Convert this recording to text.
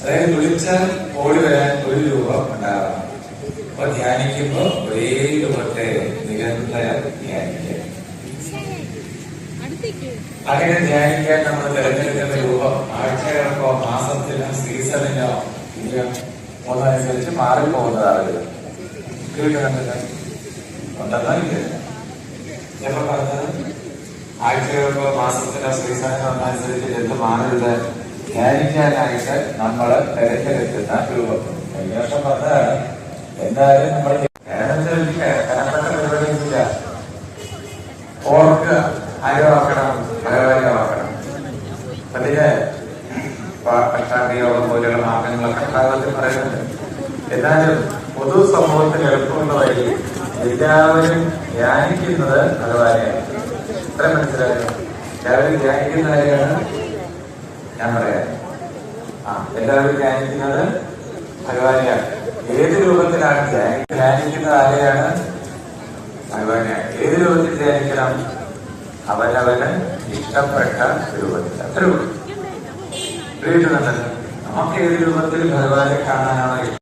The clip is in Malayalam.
അതായത് വിളിച്ചാൽ ഓടി വരാൻ ഒരു രൂപം ഉണ്ടാകണം അപ്പൊ ധ്യാനിക്കുമ്പോ ഒരേ രൂപത്തെ നിരന്തരം ധ്യാനിക്കുക. അങ്ങനെ ധ്യാനിക്കാൻ നമ്മൾ തിരഞ്ഞെടുക്കുന്ന രൂപം ആഴ്ചകൾക്കോ മാസത്തിനോ സീസണിനോ ഒന്നനുസരിച്ച് മാറിപ്പോകുന്നതാണ് കേൾക്കുന്നുണ്ടല്ലോ ഉണ്ടെന്നോ ഇല്ല? ചിലപ്പോ പറഞ്ഞത് ആഴ്ചകൾക്കോ മാസത്തിനോ സീസണിനോ ഒന്നനുസരിച്ച് എന്ത് മാറരുത് ധ്യാനിക്കാനായിട്ട് നമ്മൾ തിരഞ്ഞെടുക്കുന്ന രൂപം കഴിഞ്ഞ വർഷം പറഞ്ഞതാണ് എന്തായാലും നമ്മൾ കനപ്പെട്ട പരിപാടിയൊന്നുമില്ല. ഓർക്ക് ആരോഗ്യമാക്കണം ഭഗവാനമാക്കണം അതിന് പക്ഷാന്തിയോഗം പോലെയുള്ള മാർഗങ്ങളൊക്കെ ഭാഗത്തിൽ പറയുന്നുണ്ട്. എന്നാലും പൊതു സമൂഹത്തിൽ എളുപ്പമുള്ളതായി എല്ലാവരും ധ്യാനിക്കുന്നത് ഭഗവാനെയാണ് ഇത്ര മനസ്സിലായോ? എല്ലാവരും ധ്യാനിക്കുന്ന ഞാൻ പറയാം. ആ എല്ലാവരും ധ്യാനിക്കുന്നത് ഭഗവാനെയാണ്. ഏത് രൂപത്തിലാണ് ധ്യാനി ധ്യാനിക്കുന്നത് ആരെയാണ്? ഭഗവാനെയാണ്. ഏത് രൂപത്തിൽ ധ്യാനിക്കണം? അവനവന് ഇഷ്ടപ്പെട്ട രൂപത്തിൽ. അത്ര രൂപം നമുക്ക് ഏത് രൂപത്തിൽ ഭഗവാനെ കാണാനാണോ